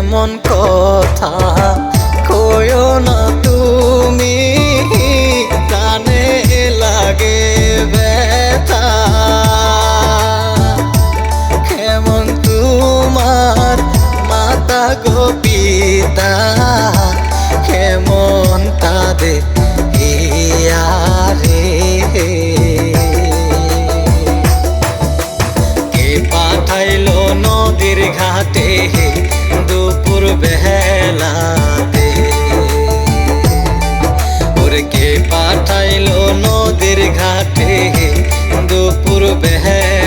এমন কথা কয় না তুমি। নদীর ঘাটে দুপুর বেহে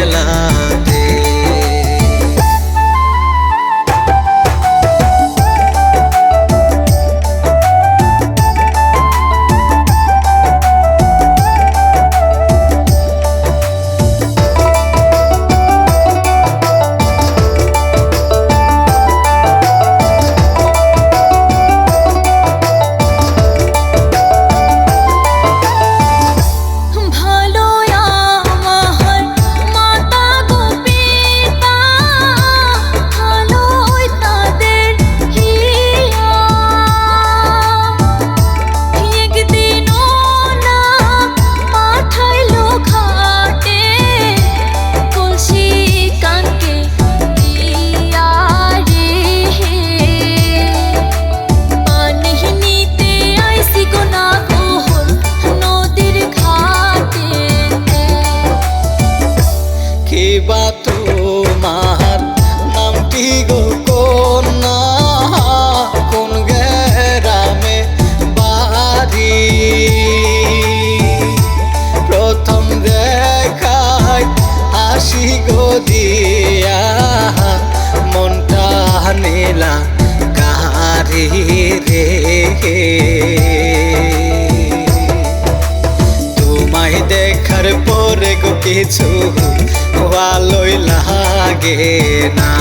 থেকে তোমায় দেখার পরে গো কিছু ভালোই লাগে না।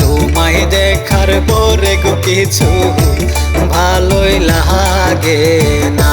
তোমায় দেখার পরে গো কিছু ভালোই লাগে না।